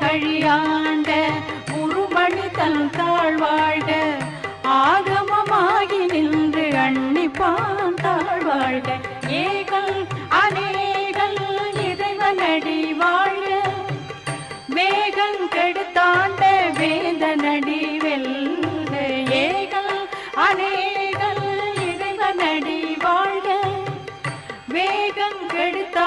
கழியாண்ட முருமணி தன் தாழ்வாழ்க ஆகமமாகி நின்று அன்னிப்பான் தாழ்வாழ்க ஏகல் அநேகல் இறைவனடி வாழ வேகம் கெடுத்தாண்ட வேந்தனடி வெல்க. ஏகல் அநேகல் இறைவனடி வாழ வேகம் கெடுத்த